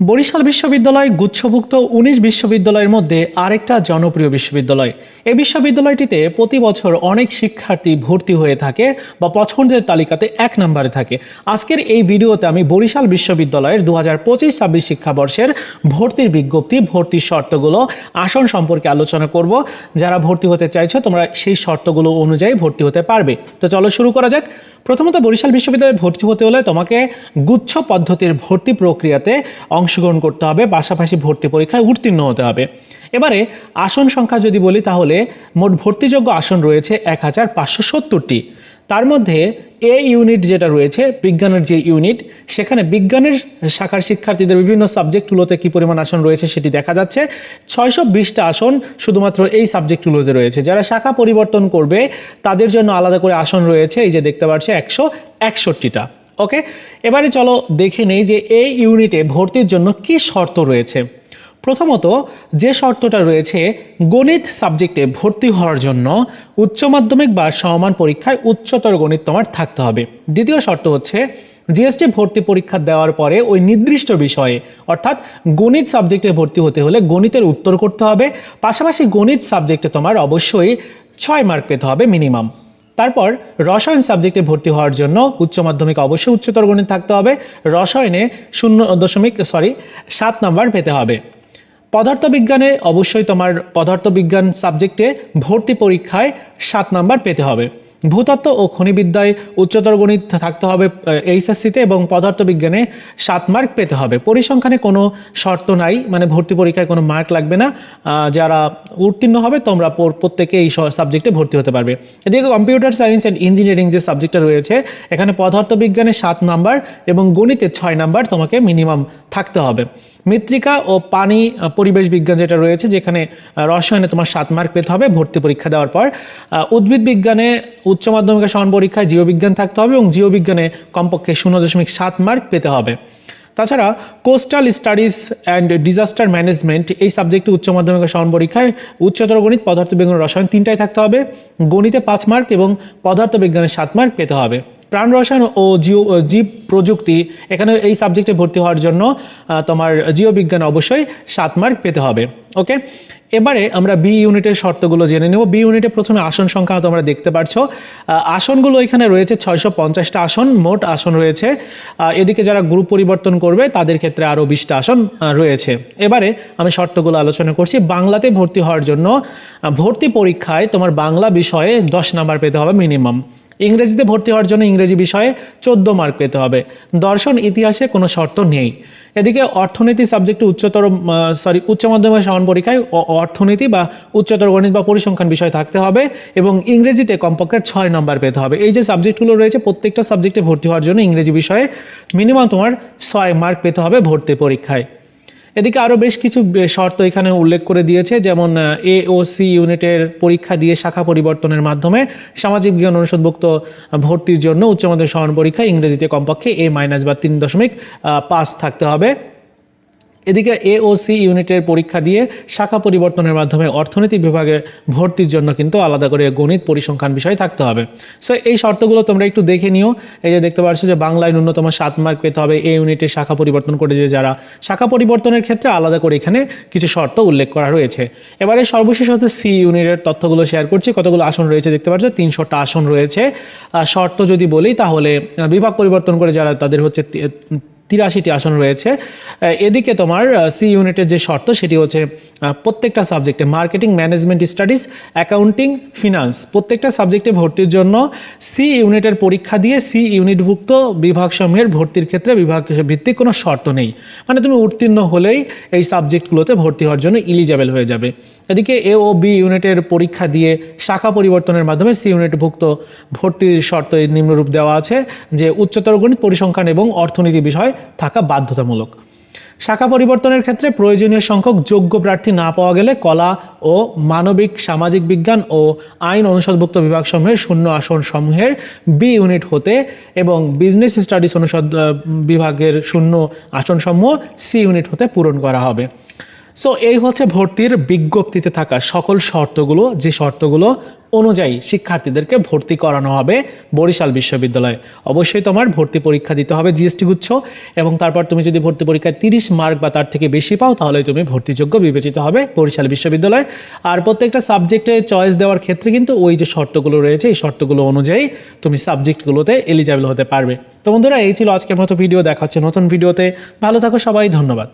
বরিশাল বিশ্ববিদ্যালয় গুচ্ছভুক্ত উনিশ বিশ্ববিদ্যালয়ের মধ্যে আরেকটা জনপ্রিয় বিশ্ববিদ্যালয়। এই বিশ্ববিদ্যালয়টিতে প্রতি বছর অনেক শিক্ষার্থী ভর্তি হয়ে থাকে বা পছন্দের তালিকাতে এক নম্বরে থাকে। আজকের এই ভিডিওতে আমি বরিশাল বিশ্ববিদ্যালয়ের দু হাজার পঁচিশ ছাব্বিশ শিক্ষাবর্ষের ভর্তির বিজ্ঞপ্তি ভর্তির শর্তগুলো, আসন সম্পর্কে আলোচনা করব। যারা ভর্তি হতে চাইছো, তোমরা সেই শর্তগুলো অনুযায়ী ভর্তি হতে পারবে। তো চলো শুরু করা যাক। প্রথমত, বরিশাল বিশ্ববিদ্যালয়ে ভর্তি হতে হলে তোমাকে গুচ্ছ পদ্ধতির ভর্তি প্রক্রিয়াতে অংশগ্রহণ করতে হবে, পাশাপাশি ভর্তি পরীক্ষায় উত্তীর্ণ হতে হবে। এবারে আসন সংখ্যা যদি বলি তাহলে মোট ভর্তিযোগ্য আসন রয়েছে এক হাজার পাঁচশো সত্তরটি। তার মধ্যে এ ইউনিট যেটা রয়েছে, বিজ্ঞানের যে ইউনিট সেখানে বিজ্ঞানের শাখার শিক্ষার্থীদের বিভিন্ন সাবজেক্টগুলোতে কী পরিমাণ আসন রয়েছে সেটি দেখা যাচ্ছে। ছয়শো বিশটা আসন শুধুমাত্র এই সাবজেক্টগুলোতে রয়েছে। যারা শাখা পরিবর্তন করবে, তাদের জন্য আলাদা করে আসন রয়েছে, এই যে দেখতে পাচ্ছি, একশো একষট্টিটা। ওকে এবারে চলো দেখে নেই যে এই ইউনিটে ভর্তির জন্য কি শর্ত রয়েছে। প্রথমত, যে শর্তটা রয়েছে, গণিত সাবজেক্টে ভর্তি হওয়ার জন্য উচ্চ মাধ্যমিক বা সমমান পরীক্ষায় উচ্চতর গণিত তোমার থাকতে হবে। দ্বিতীয় শর্ত হচ্ছে জিএসটি ভর্তি পরীক্ষা দেওয়ার পরে ওই নির্দিষ্ট বিষয়ে, অর্থাৎ গণিত সাবজেক্টে ভর্তি হতে হলে গণিতের উত্তর করতে হবে। পাশাপাশি গণিত সাবজেক্টে তোমার অবশ্যই ছয় মার্ক পেতে হবে মিনিমাম তারপর রসায়ন সাবজেক্টে ভর্তি হওয়ার জন্য উচ্চ মাধ্যমিক অবশ্যই উচ্চতর গণিত থাকতে হবে, রসায়নে শূন্য দশমিক সরি সাত নাম্বার পেতে হবে। পদার্থবিজ্ঞানে অবশ্যই তোমার পদার্থবিজ্ঞান সাবজেক্টে ভর্তি পরীক্ষায় সাত নাম্বার পেতে হবে। ভূতত্ত্ব ও খনিবিদ্যায় উচ্চতর গণিত থাকতে হবে এইচএসসিতে এবং পদার্থবিজ্ঞানে সাত মার্ক পেতে হবে। পরিসংখ্যানে কোনো শর্ত নাই মানে ভর্তি পরীক্ষায় কোনো মার্ক লাগবে না। যারা উত্তীর্ণ হবে, তোমরা প্রত্যেকে এই সাবজেক্টে ভর্তি হতে পারবে। এদিকে কম্পিউটার সায়েন্স অ্যান্ড ইঞ্জিনিয়ারিং যে সাবজেক্টটা রয়েছে, এখানে পদার্থবিজ্ঞানে সাত নাম্বার এবং গণিতে ছয় নাম্বার তোমাকে মিনিমাম থাকতে হবে। মৃত্তিকা ও পানি পরিবেশ বিজ্ঞান যেটা রয়েছে, যেখানে রসায়নে তোমার সাত মার্ক পেতে হবে, ভর্তি পরীক্ষা দেওয়ার পর উদ্ভিদ বিজ্ঞানে উচ্চ মাধ্যমিকের সমান পরীক্ষায় জীববিজ্ঞান থাকতে হবে এবং জীববিজ্ঞানে কমপক্ষে শূন্য দশমিক সাত মার্ক পেতে হবে। তাছাড়া coastal studies and disaster management, এই সাবজেক্টে উচ্চ মাধ্যমিকের সমান পরীক্ষায় উচ্চতর গণিত, পদার্থবিজ্ঞান রসায়ন তিনটাই থাকতে হবে। গণিতে পাঁচ মার্ক এবং পদার্থবিজ্ঞানে সাত মার্ক পেতে হবে। প্রাণ রসায়ন ও জিও জীব প্রযুক্তি এখানে এই সাবজেক্টে ভর্তি হওয়ার জন্য তোমার জীববিজ্ঞান অবশ্যই সাত মার্ক পেতে হবে ওকে এবারে আমরা বি ইউনিটের শর্তগুলো জেনে নেব। বি ইউনিটে প্রথমে আসন সংখ্যা তোমরা দেখতে পাচ্ছ আসনগুলো এখানে রয়েছে ছয়শো পঞ্চাশটা আসন, মোট আসন রয়েছে। এদিকে যারা গ্রুপ পরিবর্তন করবে, তাদের ক্ষেত্রে আরও বিশটা আসন রয়েছে। এবারে আমি শর্তগুলো আলোচনা করছি। বাংলাতে ভর্তি হওয়ার জন্য ভর্তি পরীক্ষায় তোমার বাংলা বিষয়ে দশ নাম্বার পেতে হবে মিনিমাম ইংরেজিতে ভর্তি হওয়ার জন্য ইংরেজি বিষয়ে চোদ্দ মার্ক পেতে হবে। দর্শন, ইতিহাসে কোনো শর্ত নেই। এদিকে অর্থনীতি সাবজেক্টে উচ্চতর সরি উচ্চ মাধ্যমিক সমান পরীক্ষায় অর্থনীতি বা উচ্চতর গণিত বা পরিসংখ্যান বিষয় থাকতে হবে এবং ইংরেজিতে কমপক্ষে ছয় নম্বর পেতে হবে। এই যে সাবজেক্টগুলো রয়েছে, প্রত্যেকটা সাবজেক্টে ভর্তি হওয়ার জন্য ইংরেজি বিষয়ে মিনিমাম তোমার ছয় মার্ক পেতে হবে ভর্তি পরীক্ষায়। এদিকে আরও বেশ কিছু শর্ত এখানে উল্লেখ করে দিয়েছে, যেমন এ ও সি ইউনিটের পরীক্ষা দিয়ে শাখা পরিবর্তনের মাধ্যমে সামাজিক বিজ্ঞান অনুষদভুক্ত ভর্তির জন্য উচ্চ মাধ্যমিক সমান পরীক্ষা ইংরেজিতে কমপক্ষে এ মাইনাস বা তিন দশমিক পাস থাকতে হবে। এদিকে এ ও সি ইউনিটের পরীক্ষা দিয়ে শাখা পরিবর্তনের মাধ্যমে অর্থনীতি বিভাগে ভর্তির জন্য কিন্তু আলাদা করে গণিত পরিসংখ্যান বিষয় থাকতে হবে। সো এই শর্তগুলো তোমরা একটু দেখে নিও। এই যে দেখতে পাচ্ছ যে বাংলায় ন্যূনতম সাত মার্ক পেতে হবে এ ইউনিটের শাখা পরিবর্তন করে যে যারা শাখা পরিবর্তনের ক্ষেত্রে আলাদা করে এখানে কিছু শর্ত উল্লেখ করা রয়েছে। এবারে সর্বশেষ হচ্ছে সি ইউনিটের তথ্যগুলো শেয়ার করছি। কতগুলো আসন রয়েছে দেখতে পাচ্ছ তিনশোটা আসন রয়েছে। শর্ত যদি বলি তাহলে বিভাগ পরিবর্তন করে যারা তাদের হচ্ছে তিরাশিটি আসন রয়েছে। এদিকে তোমার সি ইউনিটের যে শর্ত, সেটি হচ্ছে প্রত্যেকটা সাবজেক্টে marketing management studies accounting finance প্রত্যেকটা সাবজেক্টে ভর্তির জন্য সি ইউনিটের পরীক্ষা দিয়ে সি ইউনিটভুক্ত বিভাগসমূহের ভর্তির ক্ষেত্রে বিভাগ ভিত্তিক কোনো শর্ত নেই। মানে তুমি উত্তীর্ণ হলেই এই সাবজেক্টগুলোতে ভর্তি হওয়ার জন্য ইলিজেবল হয়ে যাবে। এদিকে এ ও বি ইউনিটের পরীক্ষা দিয়ে শাখা পরিবর্তনের মাধ্যমে সি ইউনিটভুক্ত ভর্তির শর্ত নিম্নরূপ দেওয়া আছে যে উচ্চতর গণিত, পরিসংখ্যান এবং অর্থনীতি বিষয় থাকা বাধ্যতামূলক। শাখা পরিবর্তনের ক্ষেত্রে প্রয়োজনীয় সংখ্যক যোগ্য প্রার্থী না পাওয়া গেলে কলা ও মানবিক, সামাজিক বিজ্ঞান ও আইন অনুষদভুক্ত বিভাগসমূহের শূন্য আসন সমূহের বি ইউনিট হতে এবং বিজনেস স্টাডিজ অনুষদ বিভাগের শূন্য আসনসমূহ সি ইউনিট হতে পূরণ করা হবে। সো এই হচ্ছে ভর্তির বিজ্ঞপ্তিতে থাকা সকল শর্তগুলো, যে শর্তগুলো অনুযায়ী শিক্ষার্থীদেরকে ভর্তি করানো হবে বরিশাল বিশ্ববিদ্যালয়ে। অবশ্যই তোমার ভর্তি পরীক্ষা দিতে হবে জিএসটি গুচ্ছ, এবং তারপর তুমি যদি ভর্তি পরীক্ষায় তিরিশ মার্ক বা তার থেকে বেশি পাও তাহলে তুমি ভর্তিযোগ্য বিবেচিত হবে বরিশাল বিশ্ববিদ্যালয়ে। আর প্রত্যেকটা সাবজেক্টে চয়েস দেওয়ার ক্ষেত্রে কিন্তু ওই যে শর্তগুলো রয়েছে, এই শর্তগুলো অনুযায়ী তুমি সাবজেক্টগুলোতে এলিজিবল হতে পারবে। তো বন্ধুরা, এই ছিল আজকের মতো ভিডিও দেখা হচ্ছে নতুন ভিডিওতে ভালো থাকো সবাই, ধন্যবাদ।